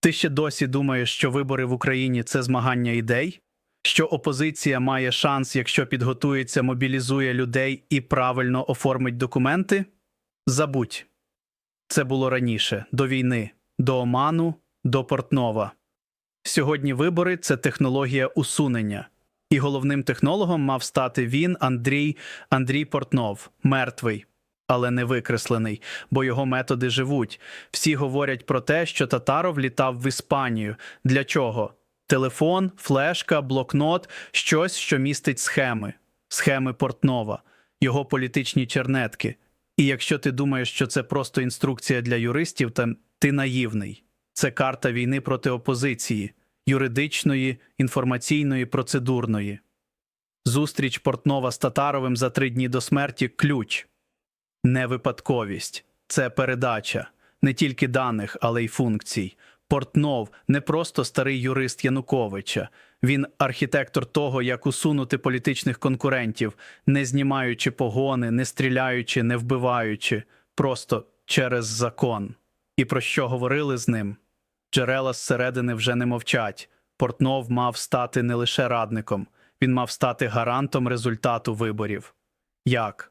Ти ще досі думаєш, що вибори в Україні це змагання ідей? Що опозиція має шанс, якщо підготується, мобілізує людей і правильно оформить документи? Забудь. Це було раніше, до війни, до Оману, до Портнова. Сьогодні вибори це технологія усунення. І головним технологом мав стати він, Андрій, Андрій Портнов, мертвий, але не викреслений, бо його методи живуть. Всі говорять про те, що Татаров літав в Іспанію. Для чого? Телефон, флешка, блокнот, щось, що містить схеми, схеми Портнова, його політичні чернетки. І якщо ти думаєш, що це просто інструкція для юристів, то ти наївний. Це карта війни проти опозиції, юридичної, інформаційної, процедурної. Зустріч Портнова з Татаровим за три дні до смерті ключ. Не випадковість, це передача не тільки даних, але й функцій. Портнов не просто старий юрист Януковича, він архітектор того, як усунути політичних конкурентів, не знімаючи погони, не стріляючи, не вбиваючи, просто через закон. І про що говорили з ним? Джерела зсередини вже не мовчать. Портнов мав стати не лише радником, він мав стати гарантом результату виборів. Як?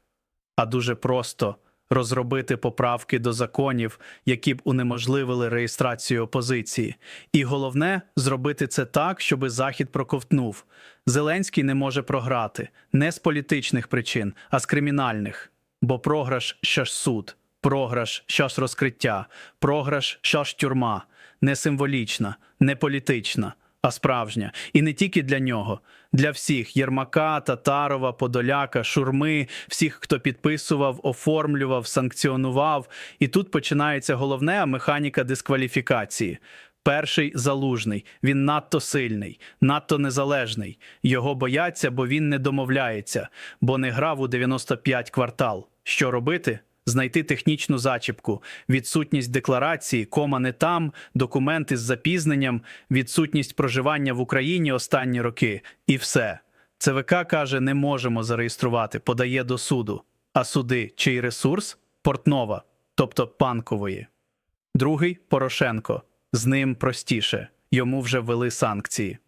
А дуже просто розробити поправки до законів, які б унеможливили реєстрацію опозиції. І головне зробити це так, щоби Захід проковтнув. Зеленський не може програти не з політичних причин, а з кримінальних. Бо програш ще ж суд, програш ще ж розкриття, програш ще ж тюрма, не символічна, не політична, а справжня. І не тільки для нього, для всіх Єрмака, Татарова, Подоляка, Шурми, всіх, хто підписував, оформлював, санкціонував. І тут починається головне механіка дискваліфікації. Перший залужний, він надто сильний, надто незалежний. Його бояться, бо він не домовляється, бо не грав у 95 квартал. Що робити? Знайти технічну зачіпку, відсутність декларації, кома не там, документи з запізненням, відсутність проживання в Україні останні роки, і все. ЦВК каже, не можемо зареєструвати, подає до суду. А суди чий ресурс? Портнова, тобто панкової. Другий Порошенко. З ним простіше. Йому вже ввели санкції.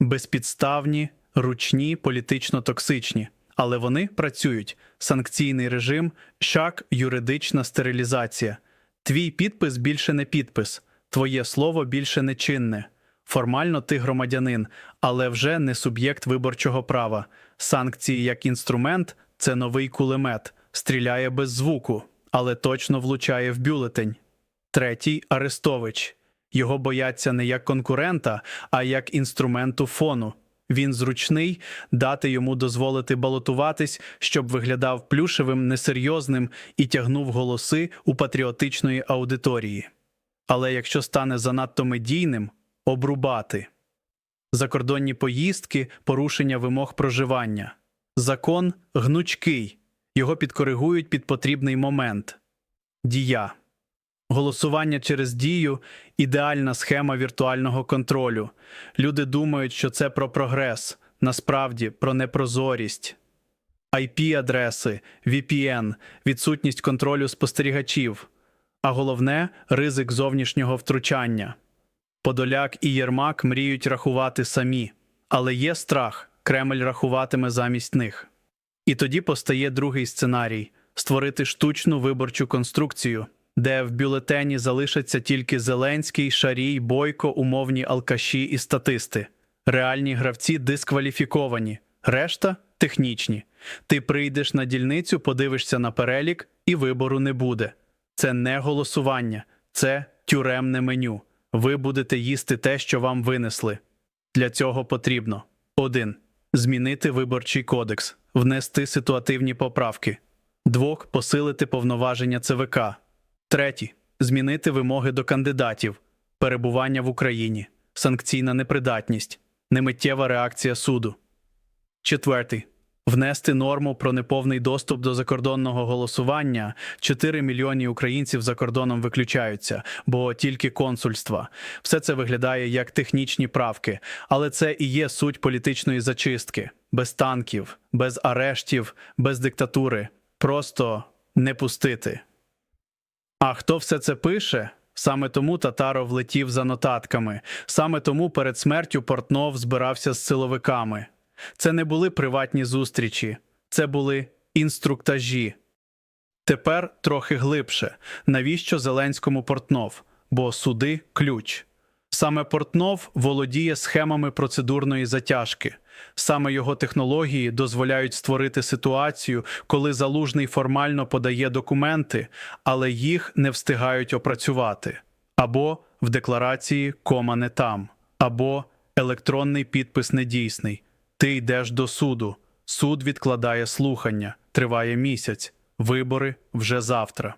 Безпідставні, ручні, політично токсичні. Але вони працюють. Санкційний режим, шаг, юридична стерилізація. Твій підпис більше не підпис, твоє слово більше не чинне. Формально ти громадянин, але вже не суб'єкт виборчого права. Санкції як інструмент це новий кулемет, стріляє без звуку, але точно влучає в бюлетень. Третій Арестович. Його бояться не як конкурента, а як інструменту фону. Він зручний, дати йому дозволити балотуватись, щоб виглядав плюшевим, несерйозним і тягнув голоси у патріотичної аудиторії. Але якщо стане занадто медійним, обрубати. Закордонні поїздки, порушення вимог проживання. Закон гнучкий, його підкоригують під потрібний момент. Дія. Голосування через дію ідеальна схема віртуального контролю. Люди думають, що це про прогрес, насправді про непрозорість. IP-адреси, VPN, відсутність контролю спостерігачів, а головне ризик зовнішнього втручання. Подоляк і Єрмак мріють рахувати самі, але є страх, Кремль рахуватиме замість них. І тоді постає другий сценарій створити штучну виборчу конструкцію де в бюлетені залишаться тільки Зеленський, Шарій, Бойко, умовні алкаші і статисти. Реальні гравці дискваліфіковані, решта технічні. Ти прийдеш на дільницю, подивишся на перелік, і вибору не буде. Це не голосування, це тюремне меню. Ви будете їсти те, що вам винесли. Для цього потрібно 1. Змінити виборчий кодекс, внести ситуативні поправки. Двох посилити повноваження ЦВК. Третій змінити вимоги до кандидатів, перебування в Україні, санкційна непридатність, немиттєва реакція суду. Четвертий внести норму про неповний доступ до закордонного голосування. 4 мільйони українців за кордоном виключаються, бо тільки консульства. Все це виглядає як технічні правки, але це і є суть політичної зачистки: без танків, без арештів, без диктатури. Просто не пустити. А хто все це пише? Саме тому татаро влетів за нотатками. Саме тому перед смертю Портнов збирався з силовиками. Це не були приватні зустрічі, це були інструктажі. Тепер трохи глибше. Навіщо Зеленському Портнов? Бо суди ключ. Саме Портнов володіє схемами процедурної затяжки. Саме його технології дозволяють створити ситуацію, коли залужний формально подає документи, але їх не встигають опрацювати. Або в декларації кома не там, або електронний підпис недійсний. Ти йдеш до суду. Суд відкладає слухання, триває місяць, вибори вже завтра.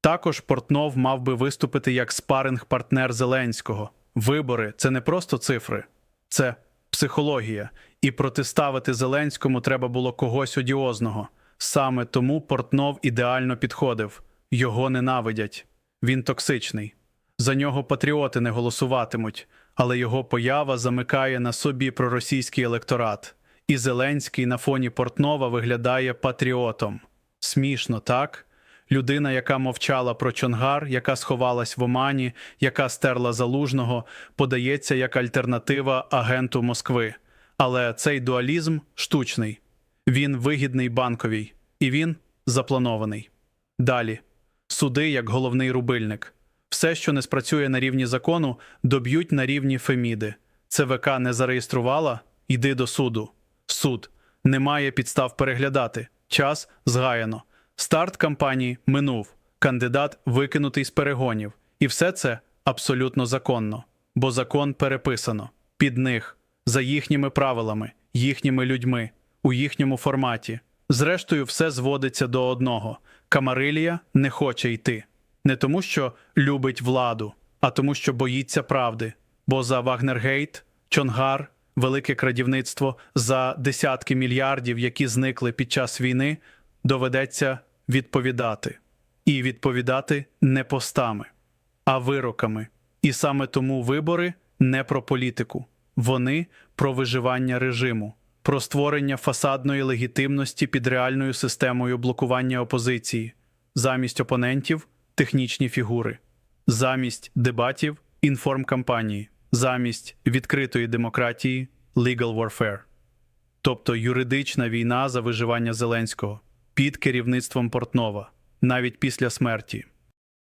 Також Портнов мав би виступити як спаринг-партнер Зеленського. Вибори це не просто цифри, це психологія. І протиставити Зеленському треба було когось одіозного. Саме тому Портнов ідеально підходив. Його ненавидять. Він токсичний. За нього патріоти не голосуватимуть, але його поява замикає на собі проросійський електорат. І Зеленський на фоні Портнова виглядає патріотом. Смішно, так? Людина, яка мовчала про Чонгар, яка сховалась в Омані, яка стерла залужного, подається як альтернатива агенту Москви. Але цей дуалізм штучний. Він вигідний банковій, і він запланований. Далі суди як головний рубильник. Все, що не спрацює на рівні закону, доб'ють на рівні Феміди. ЦВК не зареєструвала? Йди до суду. Суд. Немає підстав переглядати. Час згаяно. Старт кампанії минув. Кандидат викинутий з перегонів. І все це абсолютно законно. Бо закон переписано. Під них, за їхніми правилами, їхніми людьми, у їхньому форматі. Зрештою, все зводиться до одного: Камарилія не хоче йти. Не тому, що любить владу, а тому, що боїться правди. Бо за Вагнергейт, Чонгар, велике крадівництво за десятки мільярдів, які зникли під час війни, доведеться відповідати. І відповідати не постами, а вироками. І саме тому вибори не про політику, вони про виживання режиму, про створення фасадної легітимності під реальною системою блокування опозиції, замість опонентів технічні фігури, замість дебатів інформкампанії, замість відкритої демократії legal warfare. Тобто юридична війна за виживання Зеленського під керівництвом Портнова, навіть після смерті.